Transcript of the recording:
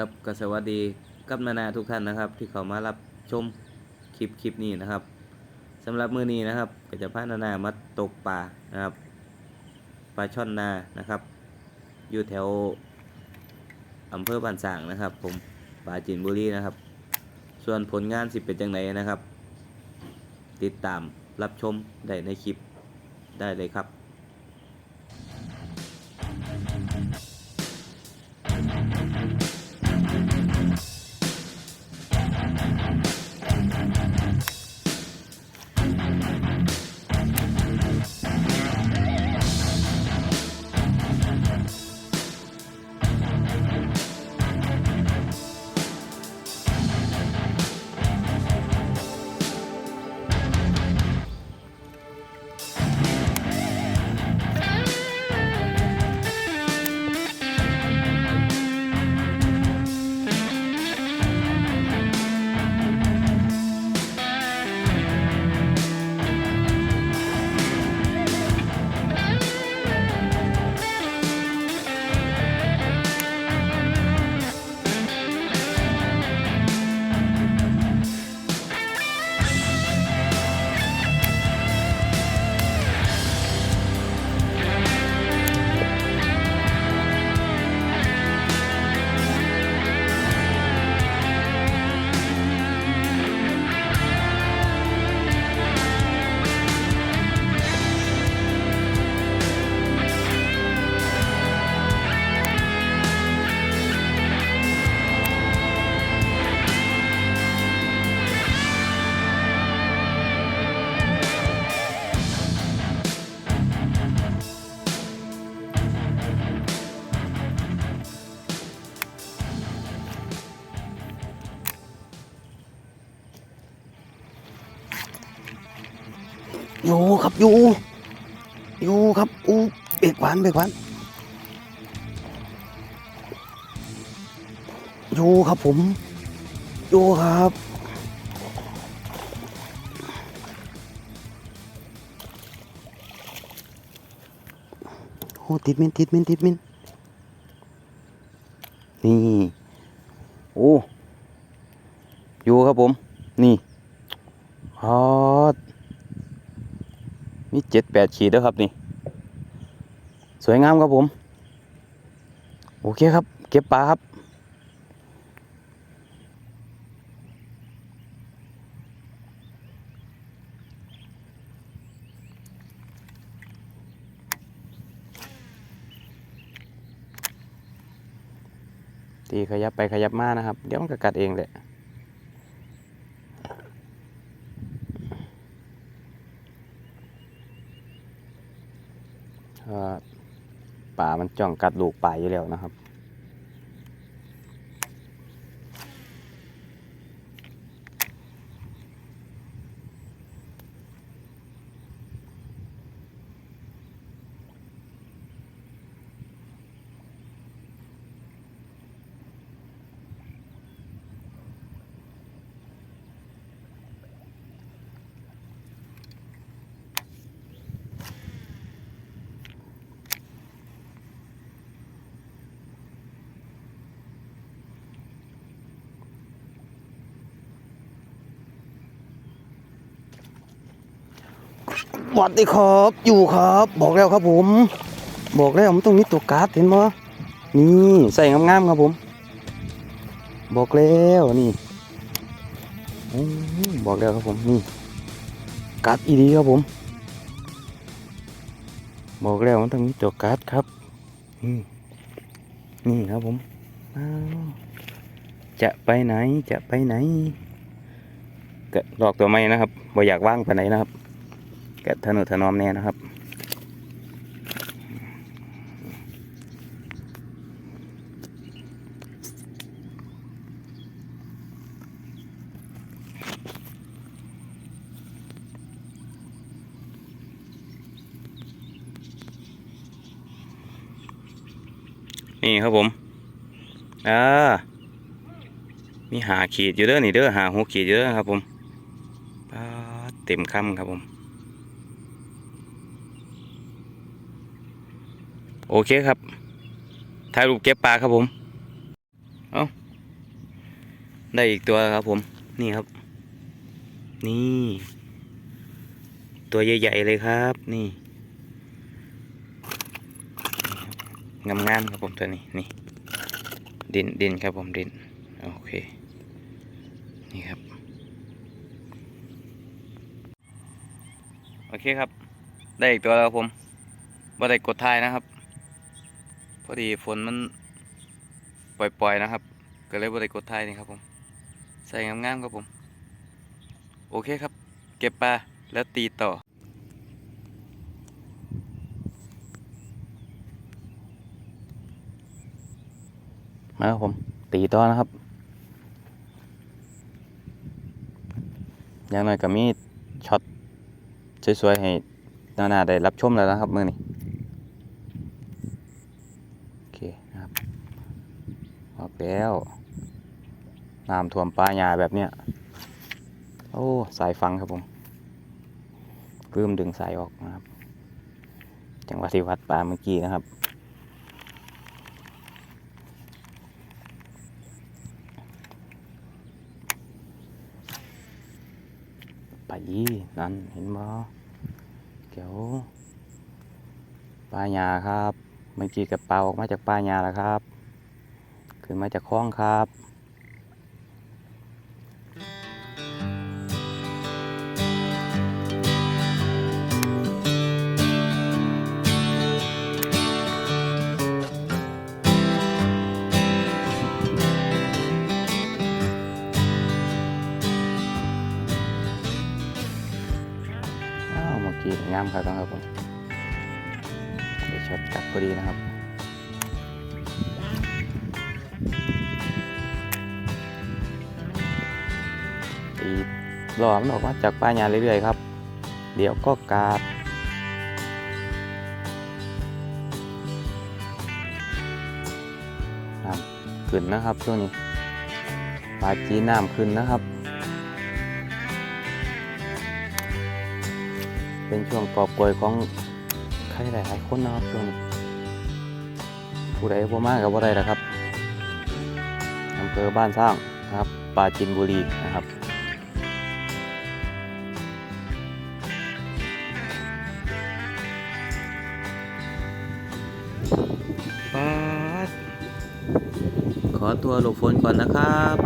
ครับก็สวัสดีกับนานาทุกท่านนะครับ ที่เขามารับชมคลิปคลิปนี้นะครับสำหรับมือนี้นะครับ ก็จะพานานามาตกปลานะครับปลาช่อนนานะครับ อยู่แถวอำเภอบ้านสางนะครับ ผมปลาจินบุรีนะครับ ส่วนผลงานสิเป็นจังไงนะครับ ติดตามรับชมได้ในคลิปได้เลยครับ อยู่ครับอยู่ อยู่ครับอู้เบรกหวานเบรกหวานอยู่ครับผมอยู่ครับโอ้ติดมินติดมินติดมินนี่โอ้อยู่ครับผม นี่ฮอ มีเจ็ดแปดขีดแล้วครับนี่ สวยงามครับผม โอเคครับ เก็บปลาครับตีขยับไปขยับมานะครับ เดี๋ยวมันก็กัดเองแหละ เพราะว่า ป่ามันจ้องกัดลูกป่าอยู่แล้วนะครับ วัสดีครับ อยู่ครับ บอกแล้วครับผม บอกแล้วมันต้องมีตัวการ์ดเห็นมั้นี่ใส่งามๆครับผม บอกแล้วนี่บอกแล้วครับผมนี่การ์ดอีดีครับผม บอกแล้วมันต้องมีตัวการ์ดครับนี่นี่ครับผมจะไปไหนจะไปไหนก็ดอกตัวไม้นะครับบ่อยากว่างไปไหนนะครับ กะถนนถนอมแน่นะครับนี่ครับผม อ่า มีหาขีดอยู่เด้อนี่เด้อหาหกขีดอยู่เด้อครับผมเต็มคำครับผม โอเคครับถ่ายรูปเก็บปลาครับผม เอาได้อีกตัวแล้วครับผม นี่ครับ นี่ ตัวใหญ่ๆเลยครับ นี่งามๆครับผมตัวนี้นี่ดินดินครับผมดินโอเค นี่ครับ โอเคครับ ได้อีกตัวแล้วครับผมว่ได้กดท้ายนะครับ พอดีฝนมันปล่อยๆนะครับ ก็เลยว่าได้กดท้ายนี่ครับผม ใส่งามๆครับผม โอเคครับ เก็บปลาแล้วตีต่อมาครับผม ตีต่อนะครับ อย่างน้อยก็มีช็อตสวยๆให้นานาได้รับชมแล้วนะครับมือนี้โอเคนะครับออก แล้วน้ำท่วมปลาหยาแบบเนี้ยโอ้สายฟังครับผมปลื้มดึงสายออกนะครับ จังหวะที่วัดปลาเมื่อกี้นะครับไปนั่นเห็นบ่เกี่ยวปลาหยาครับ เมื่อกี้กับปลาออกมาจากปลาหยาแล้วครับ ขึ้นมาจากคลองครับอ้าเมื่อกี้งามครับครับผมเดี๋ยวช็อตกลับพอดีนะครับีหลอมันออกมาจากปลายยาเรื่อยๆครับ เดี๋ยวก็กาดน้ำขึ้นนะครับช่วงนี้ปลาจีนน้ำขึ้นนะครับ เป็นช่วงกอบโกยของใครหลายๆคนนะครับช่วงนี้ผู้ใดบ่มากกับบ่ได้นะครับอำเภอบ้านสร้างนะครับปราจินบุรีนะครับ ตัวหลบฝนก่อนนะครับ